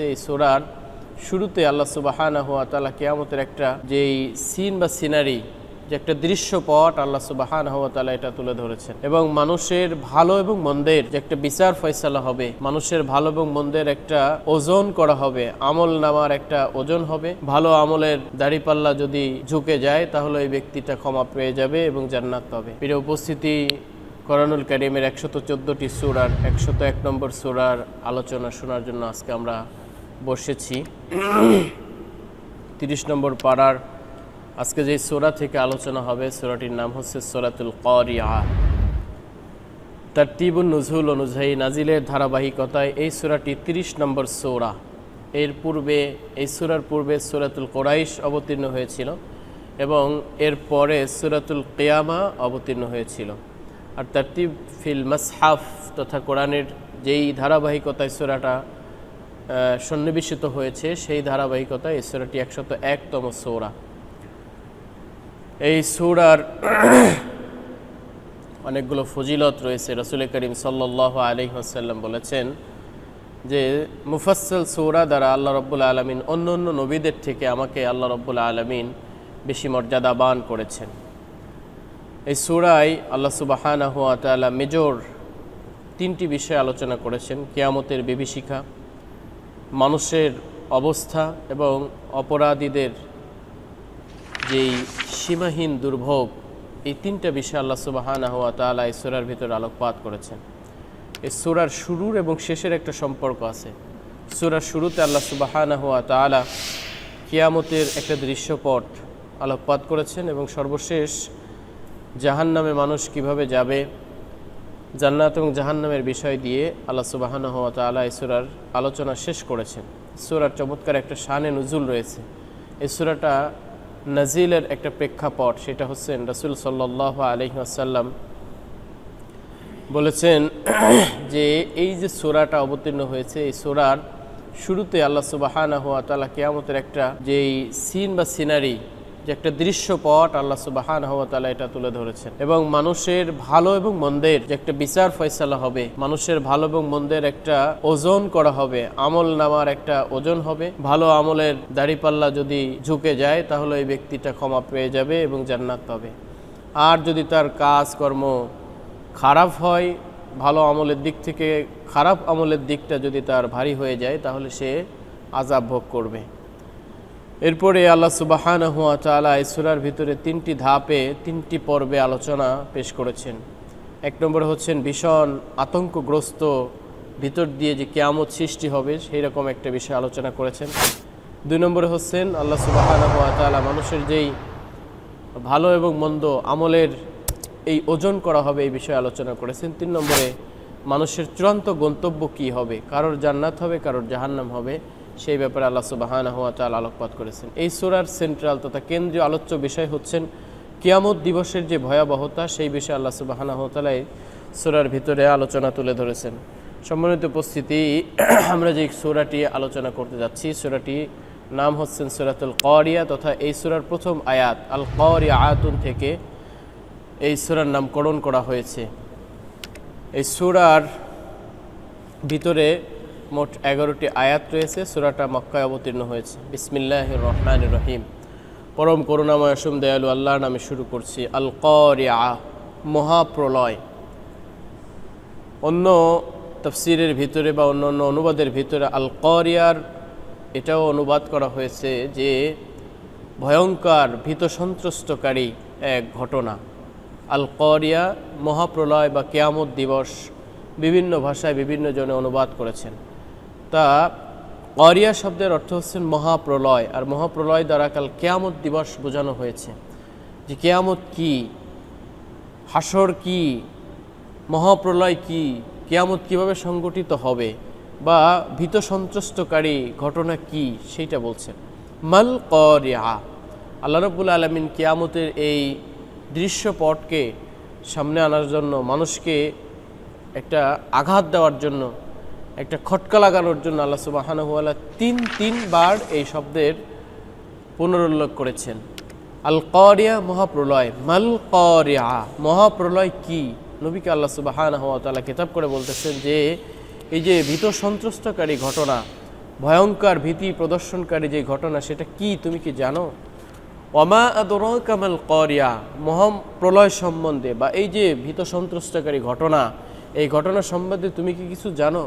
এই সোরার শুরুতে আল্লাহ সুবাহানা হুয়া তালা কেয়ামতের একটা যেই সিন বা সিনারি, যে একটা দৃশ্যপট আল্লাহ সুবাহান তালা এটা তুলে ধরেছেন। এবং মানুষের ভালো এবং মন্দের যে একটা বিচার ফয়সালা হবে, মানুষের ভালো এবং মন্দের একটা ওজন করা হবে, আমল নামার একটা ওজন হবে, ভালো আমলের দাড়িপাল্লা যদি ঝুঁকে যায়, তাহলে এই ব্যক্তিটা ক্ষমা পেয়ে যাবে এবং জান্নাত পাবে। প্রিয় উপস্থিতি করানুল কারিমের একশত চোদ্দোটি সুরার একশত এক নম্বর সুরার আলোচনা শোনার জন্য আজকে আমরা বসেছি। তিরিশ নম্বর পাড়ার আজকে যে সোরা থেকে আলোচনা হবে, সোরাটির নাম হচ্ছে সোরাতুল করিয়া। তার টিবুন নজরুল অনুযায়ী নাজিলের ধারাবাহিকতায় এই সোরাটি তিরিশ নম্বর সোরা। এর পূর্বে, এই সুরার পূর্বে সুরাতুল কোরাইশ অবতীর্ণ হয়েছিল এবং এর পরে সুরাতুল কেয়ামা অবতীর্ণ হয়েছিল। আর তারতিব ফিল মাসহাফ তথা কোরআনের যেই ধারাবাহিকতায় সুরাটা সন্নিবেশিত হয়েছে সেই ধারাবাহিকতা এই সুরাটি একশত একতম সৌরা। এই সুরার অনেকগুলো ফজিলত রয়েছে। রসুল করিম সাল্লাহ আলী হাসাল্লাম বলেছেন যে মুফাসল সৌরা দ্বারা আল্লাহ রব্বুল আলমিন অন্য অন্য নবীদের থেকে আমাকে আল্লাহ রব্বুল আলমিন বেশি মর্যাদাবান করেছেন। এই সুরায় আল্লাহ সুবাহানা হুয়া তালা মেজর তিনটি বিষয় আলোচনা করেছেন। কেয়ামতের বিভীষিকা মানুষের অবস্থা এবং অপরাধীদের যেই সীমাহীন দুর্ভোগ, এই তিনটা বিষয় আল্লাহ সুবাহানা হুয়া তালা এই সুরার ভিতরে আলোকপাত করেছেন। এই সুরার শুরুর এবং শেষের একটা সম্পর্ক আছে। সুরার শুরুতে আল্লাহ সুবাহানা হওয়া তালা কিয়ামতের একটা দৃশ্যপট আলোকপাত করেছেন এবং সর্বশেষ জাহান নামে মানুষ কীভাবে যাবে জান্নাত এবং জাহান্নামের বিষয় দিয়ে আল্লাহ সুবাহান হওয়া তালা এই সুরার আলোচনা শেষ করেছেন। সুরার চমৎকার একটা শানে নজুল রয়েছে। এই সুরাটা নাজিলের একটা প্রেক্ষাপট, সেটা হচ্ছেন রসুল সাল্লাহ আলহিহাসাল্লাম বলেছেন যে এই যে সোরাটা অবতীর্ণ হয়েছে, এই সোরার শুরুতে আল্লাহ সুবাহানা হুয়া তালা কেয়ামতের একটা যেই সিন বা সিনারি যে একটা দৃশ্যপট আল্লাহ সুবাহান হুয়া তালা এটা তুলে ধরেছেন। এবং মানুষের ভালো এবং মন্দের যে একটা বিচার ফয়সালা হবে, মানুষের ভালো এবং মন্দের একটা ওজন করা হবে, আমল নামার একটা ওজন হবে। ভালো আমলের দাড়িপাল্লা যদি ঝুঁকে যায়, তাহলে এই ব্যক্তিটা ক্ষমা পেয়ে যাবে এবং জান্নাত পাবে। আর যদি তার কাজকর্ম খারাপ হয়, ভালো আমলের দিক থেকে খারাপ আমলের দিকটা যদি তার ভারী হয়ে যায়, তাহলে সে আজাব ভোগ করবে। এরপরে আল্লাহ সুবাহান হুয়া তালা ইসুরার ভিতরে তিনটি ধাপে তিনটি পর্বে আলোচনা পেশ করেছেন। এক নম্বরে হচ্ছেন ভীষণ আতঙ্কগ্রস্ত, ভিতর দিয়ে যে কেয়ামত সৃষ্টি হবে সেই রকম একটা বিষয় আলোচনা করেছেন। দুই নম্বরে হচ্ছেন আল্লাহ সুবাহান হুয়া তালা মানুষের যেই ভালো এবং মন্দ আমলের এই ওজন করা হবে এই বিষয়ে আলোচনা করেছেন। তিন নম্বরে মানুষের চূড়ান্ত গন্তব্য কি হবে? কারোর জান্নাত হবে, কারোর জাহান্নাম হবে। সেই ব্যাপারে আল্লাহ সুবাহানা হুয়া তাল আলোকপাত করেছেন। এই সোরার সেন্ট্রাল তথা কেন্দ্রীয় আলোচ্য বিষয় হচ্ছেন কিয়ামত দিবসের যে ভয়াবহতা, সেই বিষয়ে আল্লাহ সুবাহানা হুয়াতালাই সোরার ভিতরে আলোচনা তুলে ধরেছেন। সম্মানিত উপস্থিতি, আমরা যে সোরাটি আলোচনা করতে যাচ্ছি, সোরাটি নাম হচ্ছেন সুরাতুল করিয়া তথা এই সুরার প্রথম আয়াত, আল করিয়া আয়াতুন থেকে এই সুরার নামকরণ করা হয়েছে। এই সুরার ভিতরে মোট এগারোটি আয়াত রয়েছে, সুরাটা মক্কায় অবতীর্ণ হয়েছে। বিসমিল্লাহ রহমান রহিম। পরম করুণাময় অসম দয়ালু আল্লাহর নামে শুরু করছি। আল করিয়া মহাপ্রলয়। অন্য তফসিরের ভিতরে বা অন্য অন্য অনুবাদের ভিতরে আল করিয়ার এটাও অনুবাদ করা হয়েছে যে ভয়ঙ্কর, ভীত সন্ত্রস্তকারী এক ঘটনা। আল করিয়া মহাপ্রলয় বা কেয়ামত দিবস বিভিন্ন ভাষায় বিভিন্ন জনে অনুবাদ করেছেন। তা করিয়া শব্দের অর্থ হচ্ছেন মহাপ্রলয়। আর মহাপ্রলয় দ্বারা কাল কেয়ামত দিবস বোঝানো হয়েছে যে কেয়ামত কি, হাসর কি, মহাপ্রলয় কি, কেয়ামত কীভাবে সংগঠিত হবে বা ভীত সন্ত্রস্তকারী ঘটনা কি সেইটা বলছেন মাল করিয়া, আল্লাহ রব্বুল আলমিন কেয়ামতের এই দৃশ্যপটকে সামনে আনার জন্য মানুষকে একটা আঘাত দেওয়ার জন্য একটা খটকা লাগানোর জন্য আল্লাহ সুবাহানুয়ালা তিন, তিনবার এই শব্দের পুনরুল্লেখ করেছেন। আল করিয়া মহাপ্রলয়। মাল করিয়া মহাপ্রলয় কি? নবীকে আল্লাহ সুবাহান হওয়া তালা কিতাব করে বলতেছেন যে, এই যে ভীত সন্ত্রস্তকারী ঘটনা, ভয়ঙ্কর ভীতি প্রদর্শনকারী যে ঘটনা, সেটা কি তুমি কি জানো? অমা আদর কামাল করিয়া মহম প্রলয় সম্বন্ধে বা এই যে ভীত সন্ত্রস্তকারী ঘটনা, এই ঘটনা সম্বন্ধে তুমি কি কিছু জানো?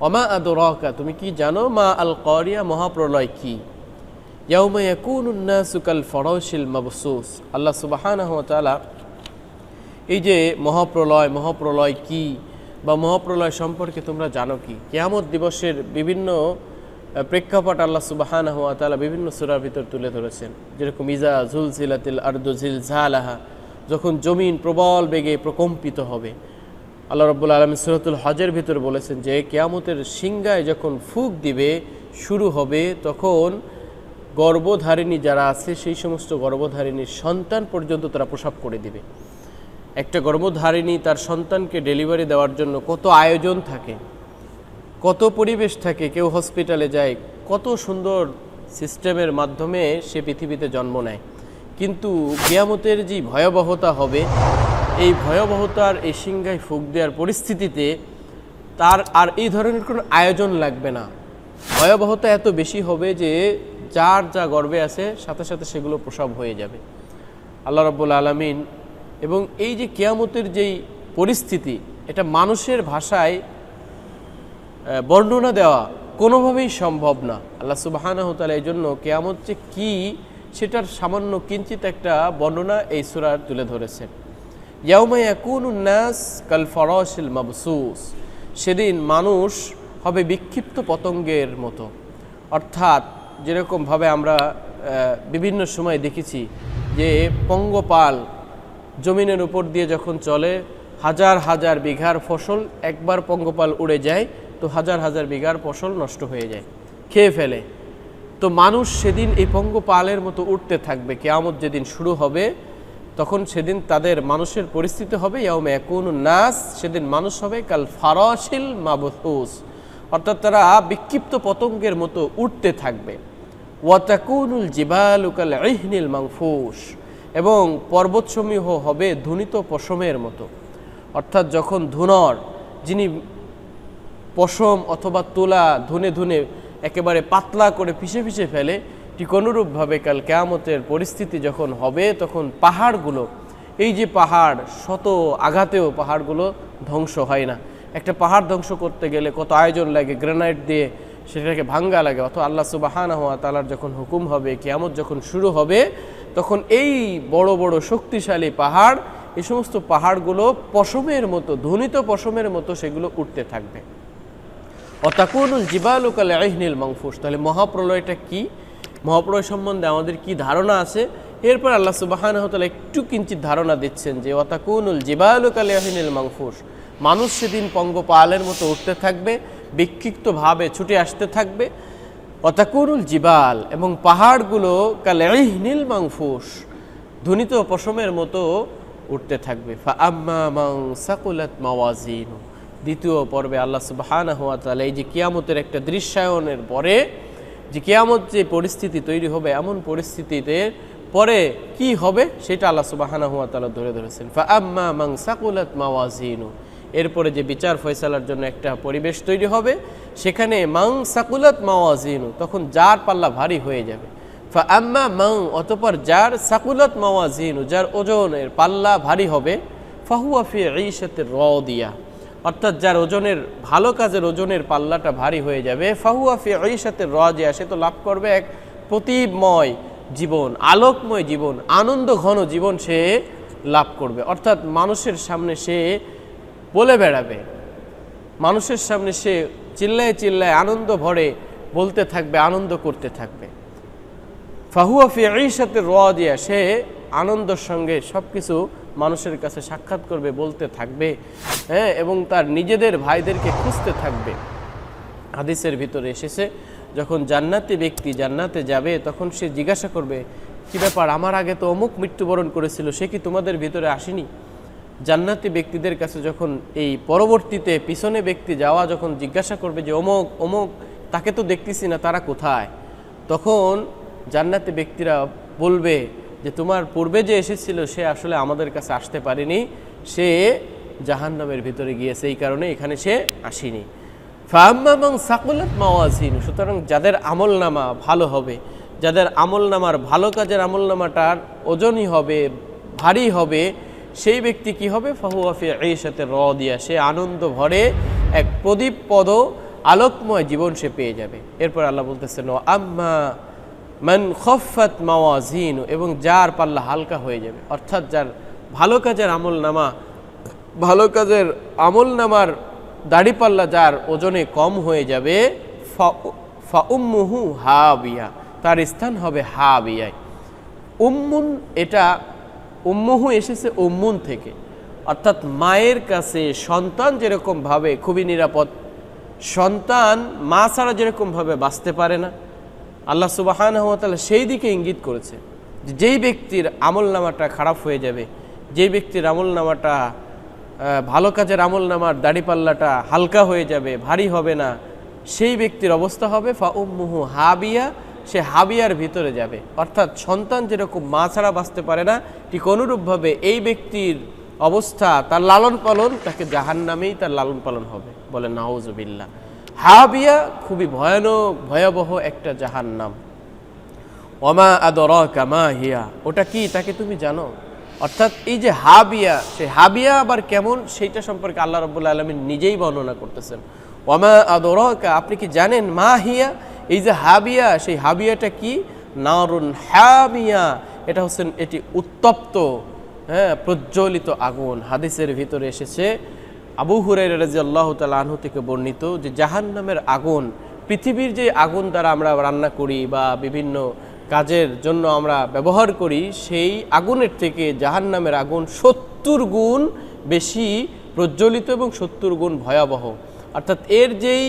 অমা আদরকা, তুমি কি জানো মা আল করিয়া মহাপ্রলয় কি? ইয়াউমা ইয়াকুনুন নাসু কাল ফরাশিল মাবসুস। আল্লাহ সুবহানাহু ওয়া তাআলা এই যে মহাপ্রলয় মহাপ্রলয় কি বা মহাপ্রলয় সম্পর্কে তোমরা জানো কি? কেয়ামত দিবসের বিভিন্ন প্রেক্ষাপট আল্লাহ সুবাহান হুয়া তালা বিভিন্ন সুরার ভিতর তুলে ধরেছেন। যেরকম ইজা ঝুলসিলাতিল আর্দু ঝিল ঝালাহা যখন জমিন প্রবল বেগে প্রকম্পিত হবে। আল্লাহ রব্বুল আলমী সুরতুল হজের ভিতর বলেছেন যে কেয়ামতের সিংগায় যখন ফুক দিবে, শুরু হবে, তখন গর্ভধারিণী যারা আছে, সেই সমস্ত গর্ভধারিণীর সন্তান পর্যন্ত তারা প্রসাব করে দিবে। একটা গর্ভধারিণী তার সন্তানকে ডেলিভারি দেওয়ার জন্য কত আয়োজন থাকে, কত পরিবেশ থাকে, কেউ হসপিটালে যায়, কত সুন্দর সিস্টেমের মাধ্যমে সে পৃথিবীতে জন্ম নেয়। কিন্তু কেয়ামতের যে ভয়াবহতা হবে এই ভয়াবহতার এই সিংহায় ফুক দেওয়ার পরিস্থিতিতে তার আর এই ধরনের কোনো আয়োজন লাগবে না। ভয়াবহতা এত বেশি হবে যে যার যা গর্বে আছে, সাথে সাথে সেগুলো প্রসব হয়ে যাবে। আল্লাহ রব্বুল আলমিন এবং এই যে কেয়ামতের যেই পরিস্থিতি, এটা মানুষের ভাষায় বর্ণনা দেওয়া কোনোভাবেই সম্ভব না। আল্লাহ সুবাহানাহ তালা এই জন্য কেয়ামত যে কী, সেটার সামান্য কিঞ্চিত একটা বর্ণনা এই সুরার তুলে ধরেছেন। ইয়াউমা ইয়াকুন উন্নাস কাল ফরশিল মাবসুস। সেদিন মানুষ হবে বিক্ষিপ্ত পতঙ্গের মতো। অর্থাৎ যেরকমভাবে আমরা বিভিন্ন সময় দেখেছি যে পঙ্গপাল জমিনের উপর দিয়ে যখন চলে, হাজার হাজার বিঘার ফসল একবার পঙ্গপাল উড়ে যায়, তো হাজার হাজার বিঘার ফসল নষ্ট হয়ে যায়, খেয়ে ফেলে। তো মানুষ সেদিন এই পঙ্গপালের মতো উঠতে থাকবে। কেয়ামত যেদিন শুরু হবে তখন সেদিন তাদের মানুষের পরিস্থিতি হবে, ইয়াউমে কোন নাস, সেদিন মানুষ হবে কাল ফারাশিল মাবথুস অর্থাৎ তারা বিক্ষিপ্ত পতঙ্গের মতো উঠতে থাকবে। ওয়াতাকুনুল জিবালু কাল ইহনিল মাংফুস এবং পর্বতসমূহ হবে ধুনিত পশমের মতো। অর্থাৎ যখন ধুনর, যিনি পশম অথবা তোলা ধুনে ধুনে একেবারে পাতলা করে পিষে পিষে ফেলে ঠিক অনুরূপভাবে কাল কেয়ামতের পরিস্থিতি যখন হবে, তখন পাহাড়গুলো, এই যে পাহাড়, শত আঘাতেও পাহাড়গুলো ধ্বংস হয় না। একটা পাহাড় ধ্বংস করতে গেলে কত আয়োজন লাগে, গ্রেনাইট দিয়ে সেটাকে ভাঙ্গা লাগে, অথবা আল্লাহ সুবাহানা হওয়া তালার যখন হুকুম হবে, কেয়ামত যখন শুরু হবে, তখন এই বড় বড় শক্তিশালী পাহাড় এই সমস্ত পাহাড়গুলো পশমের মতো, ধ্বনিত পশমের মতো সেগুলো উঠতে থাকবে। অতাকুনুল জিবালুকাল আইহনিল মাংফুস তাহলে মহাপ্রলয়টা কি? মহাপ্রলয় সম্বন্ধে আমাদের কি ধারণা আছে? এরপর আল্লাহ সুবাহান তালা একটু কিঞ্চিত ধারণা দিচ্ছেন যে অতাকুনুল জিবালুকাল আইহনিল মাংফুস মানুষ সেদিন পঙ্গপালের মতো উঠতে থাকবে, বিক্ষিপ্তভাবে ছুটে আসতে থাকবে। অতাকুনুল জিবাল এবং পাহাড়গুলো কাল মাংফুস ধ্বনিত পশমের মতো উঠতে থাকবে। দ্বিতীয় পর্বে আল্লাহ সুবহানাহু ওয়া তাআলা এই যে কিয়ামতের একটা দৃশ্যায়নের পরে যে কেয়ামত যে পরিস্থিতি তৈরি হবে, এমন পরিস্থিতিতে পরে কি হবে সেটা আল্লাহ সুবহানাহু ওয়া তাআলা ধরে ধরেছেন। ফা আম্মা মাং সাকুলাত মাওয়াজিনু। এরপরে যে বিচার ফয়সালার জন্য একটা পরিবেশ তৈরি হবে, সেখানে মাং সাকুলাত মাওয়াজিনু, তখন যার পাল্লা ভারী হয়ে যাবে। ফা আম্মা মাং অতপর যার সাকুলাত মাওয়াজিনু, যার ওজনের পাল্লা ভারী হবে, ফাহুয়া ফি র রাদিয়া। অর্থাৎ যার ওজনের, ভালো কাজের ওজনের পাল্লাটা ভারী হয়ে যাবে। ফাহুয়া ফি ঈশাতির রাদিয়া সে তো লাভ করবে এক প্রতিময় জীবন, আলোকময় জীবন, আনন্দ ঘন জীবন সে লাভ করবে। অর্থাৎ মানুষের সামনে সে বলে বেড়াবে। মানুষের সামনে সে চিল্লায় চিল্লায় আনন্দ ভরে বলতে থাকবে, আনন্দ করতে থাকবে। ফাহুয়া ফি ঈশাতে রাদিয়া সে আনন্দের সঙ্গে সব কিছু মানুষের কাছে সাক্ষাৎ করবে, বলতে থাকবে হ্যাঁ এবং তার নিজেদের ভাইদেরকে খুঁজতে থাকবে। হাদিসের ভিতরে এসেছে, যখন জান্নাতি ব্যক্তি জান্নাতে যাবে, তখন সে জিজ্ঞাসা করবে, কি ব্যাপার, আমার আগে তো অমুক মৃত্যুবরণ করেছিল, সে কি তোমাদের ভিতরে আসেনি? জান্নাতি ব্যক্তিদের কাছে যখন এই পরবর্তীতে পিছনে ব্যক্তি যাওয়া যখন জিজ্ঞাসা করবে যে, অমুক অমুক, তাকে তো দেখতেছি না, তারা কোথায়? তখন জান্নাতি ব্যক্তিরা বলবে যে তোমার পূর্বে যে এসেছিল, সে আসলে আমাদের কাছে আসতে পারেনি। সে জাহান্নামের ভিতরে গিয়েছে, এই কারণে এখানে সে আসেনি। ফাম্মামাং সাকুলাত মাওয়াজিন, সুতরাং যাদের আমল নামা ভালো হবে, যাদের আমল নামার ভালো কাজের আমল নামাটার ওজনই হবে, ভারী হবে, সেই ব্যক্তি কি হবে? ফাহুয়াফি এই সাথে র দিয়া সে আনন্দ ভরে এক প্রদীপ পদ আলোকময় জীবন সে পেয়ে যাবে। এরপর আল্লাহ বলতেছেন আম্মা মান খফাত মাওয়াজিন এবং যার পাল্লা হালকা হয়ে যাবে। অর্থাৎ যার ভালো কাজের আমল নামা, ভালো কাজের আমল নামার দাড়িপাল্লা যার ওজনে কম হয়ে যাবে ফাউম্মুহু হাবিয়া, তার স্থান হবে হাবিয়ায়। উম্মুন এটা, উম্মুহু এসেছে উম্মুন থেকে। অর্থাৎ মায়ের কাছে সন্তান যেরকমভাবে খুবই নিরাপদ, সন্তান মা ছাড়া যেরকমভাবে বাঁচতে পারে না আল্লাহ সুবাহান সেই দিকে ইঙ্গিত করেছে যেই ব্যক্তির আমল নামাটা খারাপ হয়ে যাবে, যেই ব্যক্তির আমল নামাটা ভালো কাজের আমল নামার দাড়িপাল্লাটা হালকা হয়ে যাবে, ভারী হবে না, সেই ব্যক্তির অবস্থা হবে ফা উম্মুহু হাবিয়া, সে হাবিয়ার ভিতরে যাবে। অর্থাৎ সন্তান যেরকম মা ছাড়া বাঁচতে পারে না, ঠিক অনুরূপভাবে এই ব্যক্তির অবস্থা তার লালন পালন তাকে জাহান নামেই তার লালন পালন হবে। বলে নাউজুবিল্লাহ। হাবিয়া খুবই ভয়ানক, ভয়াবহ একটা জাহান নাম ওমা আদর কামা হিয়া, ওটা কি তাকে তুমি জানো? অর্থাৎ এই যে হাবিয়া, সেই হাবিয়া আবার কেমন সেইটা সম্পর্কে আল্লাহ রব্বুল্লা আলমিন নিজেই বর্ণনা করতেছেন। ওমা আদর আপনি কি জানেন মা হিয়া? এই যে হাবিয়া, সেই হাবিয়াটা কি? নারুন হামিয়া, এটা হচ্ছেন এটি উত্তপ্ত হ্যাঁ প্রজ্বলিত আগুন। হাদিসের ভিতরে এসেছে আবু হুরাই রাজি আল্লাহ আনহু থেকে বর্ণিত যে জাহান নামের আগুন, পৃথিবীর যে আগুন দ্বারা আমরা রান্না করি বা বিভিন্ন কাজের জন্য আমরা ব্যবহার করি, সেই আগুনের থেকে জাহান নামের আগুন সত্তর গুণ বেশি প্রজ্বলিত এবং সত্তর গুণ ভয়াবহ। অর্থাৎ এর যেই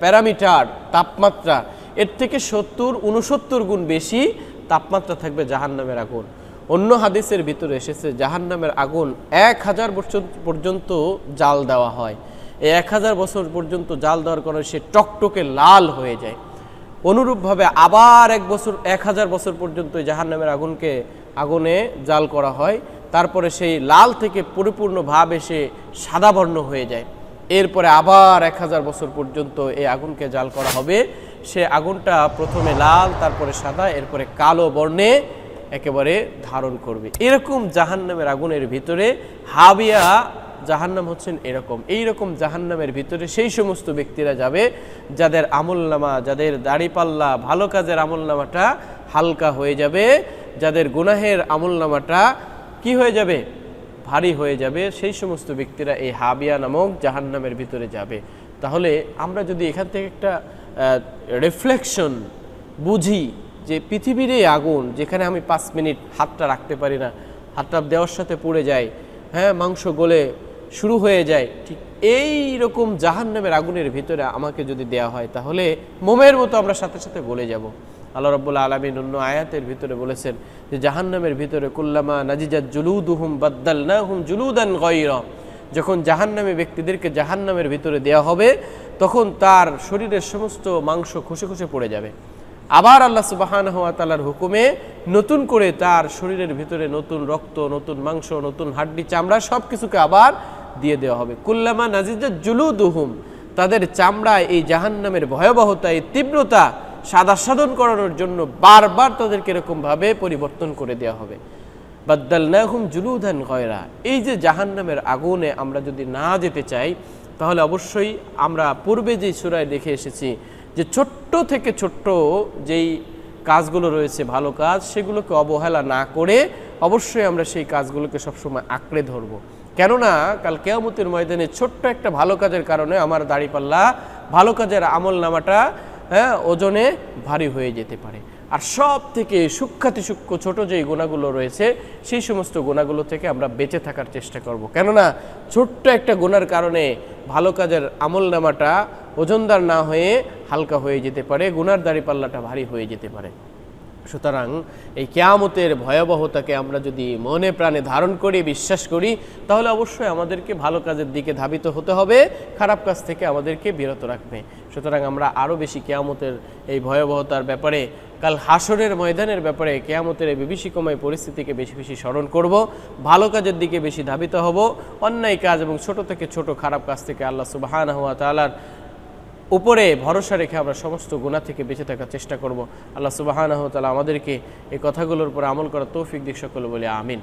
প্যারামিটার, তাপমাত্রা, এর থেকে সত্তর উনসত্তর গুণ বেশি তাপমাত্রা থাকবে জাহান নামের আগুন। অন্য হাদিসের ভিতরে এসেছে জাহান নামের আগুন এক হাজার বছর পর্যন্ত জাল দেওয়া হয়। এই এক হাজার বছর পর্যন্ত জাল দেওয়ার কারণে সে টকটকে লাল হয়ে যায়। অনুরূপভাবে আবার এক বছর, এক হাজার বছর পর্যন্ত এই জাহান্নামের আগুনকে, আগুনে জাল করা হয়। তারপরে সেই লাল থেকে পরিপূর্ণভাবে সে সাদা বর্ণ হয়ে যায়। এরপরে আবার এক হাজার বছর পর্যন্ত এই আগুনকে জাল করা হবে। সে আগুনটা প্রথমে লাল, তারপরে সাদা, এরপরে কালো বর্ণে একেবারে ধারণ করবে। এরকম জাহান্নামের আগুনের ভিতরে হাবিয়া, জাহান্নাম হচ্ছেন এরকম। এই রকম জাহান্নামের ভিতরে সেই সমস্ত ব্যক্তিরা যাবে, যাদের আমলনামা, যাদের দাড়িপাল্লা ভালো কাজের আমলনামাটা হালকা হয়ে যাবে, যাদের গুনাহের আমলনামাটা কি হয়ে যাবে? ভারী হয়ে যাবে। সেই সমস্ত ব্যক্তিরা এই হাবিয়া নামক জাহান্নামের ভিতরে যাবে। তাহলে আমরা যদি এখান থেকে একটা রিফ্লেকশন বুঝি যে পৃথিবীর এই আগুন যেখানে আমি পাঁচ মিনিট হাতটা রাখতে পারি না, হাতটা দেওয়ার সাথে পুড়ে যায় হ্যাঁ মাংস গলে শুরু হয়ে যায়, ঠিক এই রকম জাহান নামের আগুনের ভিতরে আমাকে যদি দেয়া হয়, তাহলে মোমের মতো আমরা সাথে সাথে গলে যাব। আল্লাহ রব্বুল্লা আলমিন অন্য আয়াতের ভিতরে বলেছেন যে জাহান্নামের ভিতরে কুল্লামা নাজিজাত জুলুদুহুম বাদ্দাল না হুম জুলুদান গয়র, যখন জাহান্নামে ব্যক্তিদেরকে জাহান্নামের ভিতরে দেয়া হবে, তখন তার শরীরের সমস্ত মাংস খসে খসে পড়ে যাবে। আবার আল্লাহ সুবাহান হওয়া তালার হুকুমে নতুন করে তার শরীরের ভিতরে নতুন রক্ত, নতুন মাংস, নতুন হাড্ডি, চামড়া সব কিছুকে আবার দিয়ে দেওয়া হবে। কুল্লামা নাজিজা জুলুদুহুম, তাদের চামড়ায় এই জাহান্নামের ভয়াবহতা, এই তীব্রতা সাদা সাধন করানোর জন্য বারবার তাদেরকে এরকমভাবে পরিবর্তন করে দেওয়া হবে। বাদ্দালনাহুম জুলুদান গয়রা, এই যে জাহান্নামের আগুনে আমরা যদি না যেতে চাই, তাহলে অবশ্যই আমরা পূর্বে যেই সুরায় দেখে এসেছি যে ছোট্ট থেকে ছোট্ট যেই কাজগুলো রয়েছে, ভালো কাজ, সেগুলোকে অবহেলা না করে অবশ্যই আমরা সেই কাজগুলোকে সবসময় আঁকড়ে ধরবো। কেননা, কাল কেয়ামতের ময়দানে ছোট্ট একটা ভালো কাজের কারণে আমার দাড়িপাল্লা ভালো কাজের আমল নামাটা হ্যাঁ ওজনে ভারী হয়ে যেতে পারে। আর সব থেকে সূক্ষাতি সূক্ষ্ম ছোট যেই গোনাগুলো রয়েছে, সেই সমস্ত গোনাগুলো থেকে আমরা বেঁচে থাকার চেষ্টা করব। কেননা, ছোট্ট একটা গোনার কারণে ভালো কাজের আমল নামাটা ওজনদার না হয়ে হালকা হয়ে যেতে পারে গুনার দাড়িপাল্লাটা ভারী হয়ে যেতে পারে। সুতরাং এই কেয়ামতের ভয়াবহতাকে আমরা যদি মনে প্রাণে ধারণ করি, বিশ্বাস করি, তাহলে অবশ্যই আমাদেরকে ভালো কাজের দিকে ধাবিত হতে হবে, খারাপ কাজ থেকে আমাদেরকে বিরত রাখবে। সুতরাং আমরা আরও বেশি কেয়ামতের এই ভয়াবহতার ব্যাপারে, কাল হাসরের ময়দানের ব্যাপারে কেয়ামতের এই বিভীষিকময় পরিস্থিতিকে বেশি বেশি স্মরণ করব, ভালো কাজের দিকে বেশি ধাবিত হব, অন্যায় কাজ এবং ছোট থেকে ছোট খারাপ কাজ থেকে আল্লাহ সুবাহান হওয়া তালার উপরে ভরসা রেখে আমরা সমস্ত গুণা থেকে বেঁচে থাকার চেষ্টা করব। আল্লাহ সুবাহানহ তালা আমাদেরকে এই কথাগুলোর উপর আমল করার তৌফিক দিক সকল বলে আমিন।